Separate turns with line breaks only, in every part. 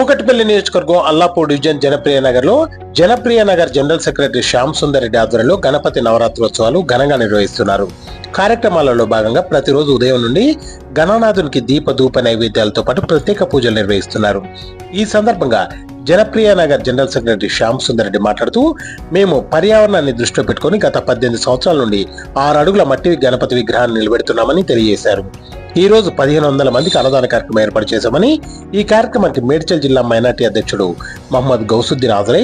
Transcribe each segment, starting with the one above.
కూకటిపల్లి నియోజకవర్గం అల్లాపూర్ డివిజన్ జనప్రియ నగర్లో Janapriya Nagar general secretary Shyam Sundar Reddy ఆధ్వర్యంలో గణపతి నవరాత్రోత్సవాలు ఘనంగా నిర్వహిస్తున్నారు. కార్యక్రమాలలో భాగంగా ప్రతిరోజు ఉదయం నుండి గణనాథునికి దీప ధూప నైవేద్యాలతో పాటు ప్రత్యేక పూజలు నిర్వహిస్తున్నారు. ఈ సందర్భంగా జనప్రియ నగర్ జనరల్ సెక్రటరీ శ్యామ్ సుందర్ రెడ్డి మాట్లాడుతూ మేము పర్యావరణాన్ని దృష్టిలో పెట్టుకుని గత పద్దెనిమిది సంవత్సరాల నుండి ఆరు అడుగుల మట్టి గణపతి విగ్రహాన్ని నిలబెడుతున్నామని తెలియజేశారు. ఈ రోజు పదిహేను వందల మందికి అన్నదాన కార్యక్రమం ఏర్పాటు చేశామని ఈ కార్యక్రమానికి మేడ్చల్ జిల్లా మైనార్టీ అధ్యక్షుడు మహమ్మద్ గౌసుద్దీన్ హాజరై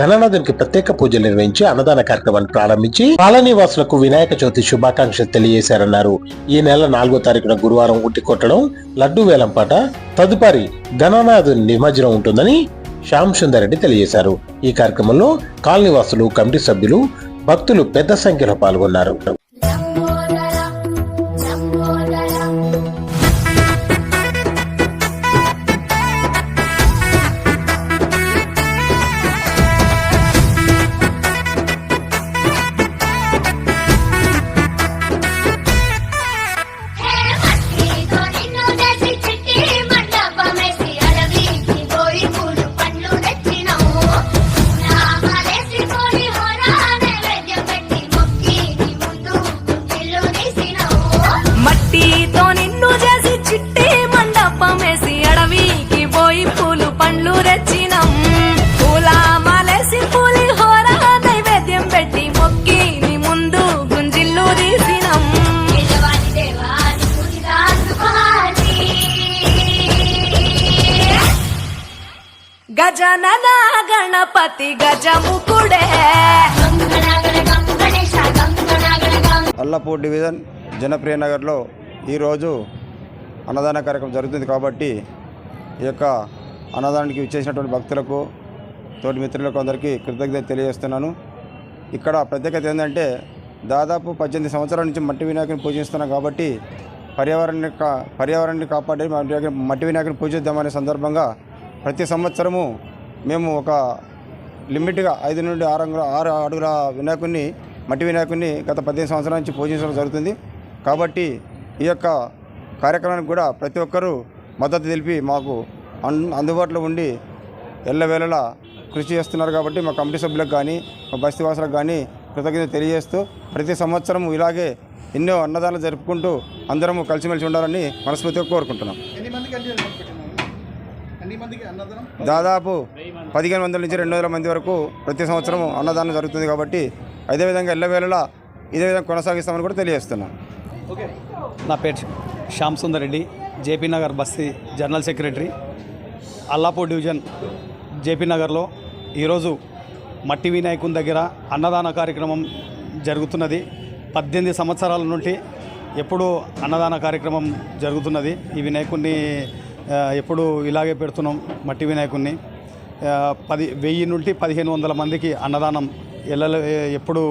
గణనాథునికి ప్రత్యేక పూజలు నిర్వహించి అన్నదాన కార్యక్రమాన్ని ప్రారంభించి కాలనీవాసులకు వినాయక చవితి శుభాకాంక్షలు తెలియజేశారన్నారు. ఈ నెల నాలుగో తారీఖున గురువారం ఉట్టి కొట్టడం లడ్డు వేలంపాట తదుపరి గణనాథుని నిమజ్జనం ఉంటుందని శ్యామ్ సుందర్ రెడ్డి తెలియజేశారు. ఈ కార్యక్రమంలో కాలనీవాసులు కమిటీ సభ్యులు భక్తులు పెద్ద సంఖ్యలో పాల్గొన్నారు.
గజనన గణపతి గజముకుడే.
అల్లపూర్ డివిజన్ జనప్రియ నగర్లో ఈరోజు అన్నదాన కార్యక్రమం జరుగుతుంది కాబట్టి ఈ యొక్క అన్నదానానికి విచ్చేసినటువంటి భక్తులకు తోటి మిత్రులకు అందరికీ కృతజ్ఞత తెలియజేస్తున్నాను. ఇక్కడ ప్రత్యేకత ఏంటంటే దాదాపు పద్దెనిమిది సంవత్సరాల నుంచి మట్టి వినాయకుని పూజిస్తున్నాం కాబట్టి పర్యావరణాన్ని పర్యావరణాన్ని కాపాడి మట్టి వినాయకుని పూజిద్దామనే సందర్భంగా ప్రతి సంవత్సరము మేము ఒక లిమిట్గా ఐదు నుండి ఆరు ఆరు అడుగుల వినాయకుడిని మట్టి వినాయకుడిని గత పదిహేను సంవత్సరాల నుంచి పూజించడం జరుగుతుంది. కాబట్టి ఈ యొక్క కార్యక్రమానికి కూడా ప్రతి ఒక్కరూ మద్దతు తెలిపి మాకు అన్ అందుబాటులో ఉండి ఎల్లవేళలా కృషి చేస్తున్నారు కాబట్టి మా కమిటీ సభ్యులకు కానీ మా బస్తీవాసులకు కానీ కృతజ్ఞత తెలియజేస్తూ ప్రతి సంవత్సరం ఇలాగే ఎన్నో అన్నదానాలు జరుపుకుంటూ అందరము కలిసిమెలిసి ఉండాలని మనస్ఫూర్తిగా కోరుకుంటున్నాం
ఎన్ని మందికి అంటే ఎన్ని మందికి అన్నదానం
దాదాపు పదిహేను వందల నుంచి రెండు వందల మంది వరకు ప్రతి సంవత్సరం అన్నదానం జరుగుతుంది కాబట్టి అదేవిధంగా ఎల్లవేళలా ఇదే విధంగా కొనసాగిస్తామని కూడా తెలియజేస్తున్నాం.
ఓకే.
నా పేరు శ్యామ్ సుందర్ రెడ్డి జేపీ నగర్ బస్తీ general secretary. Allapur division JP నగర్లో ఈరోజు మట్టి వినాయకుని దగ్గర అన్నదాన కార్యక్రమం జరుగుతున్నది. పద్దెనిమిది సంవత్సరాల నుండి ఎప్పుడు అన్నదాన కార్యక్రమం జరుగుతున్నది. ఈ వినాయకుడిని ఎప్పుడు ఇలాగే పెడుతున్నాం మట్టి వినాయకుడిని పది వెయ్యి నుండి పదిహేను వందల మందికి అన్నదానం ఎల్ల ఎప్పుడు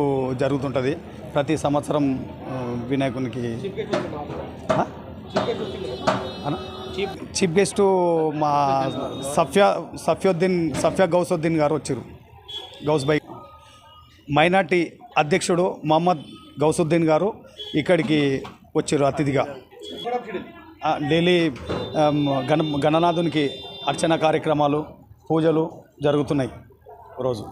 జరుగుతుంటుంది. ప్రతి సంవత్సరం వినాయకునికి. చీఫ్ గెస్ట్ మా సఫ్యా సఫ్యోద్దీన్ సఫ్యా గౌసుద్దీన్ గారు వచ్చారు గౌస్ బై మైనార్టీ అధ్యక్షుడు మహమ్మద్ గౌసుద్దీన్ గారు ఇక్కడికి వచ్చారు అతిథిగా. డైలీ గణ గణనాథునికి అర్చన కార్యక్రమాలు పూజలు జరుగుతున్నాయి రోజు.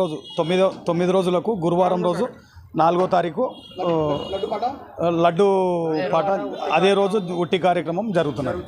రోజు తొమ్మిదో తొమ్మిది రోజులకు గురువారం రోజు నాలుగో తారీఖు లడ్డు పాట అదే రోజు ఉట్టి కార్యక్రమం జరుగుతున్నది.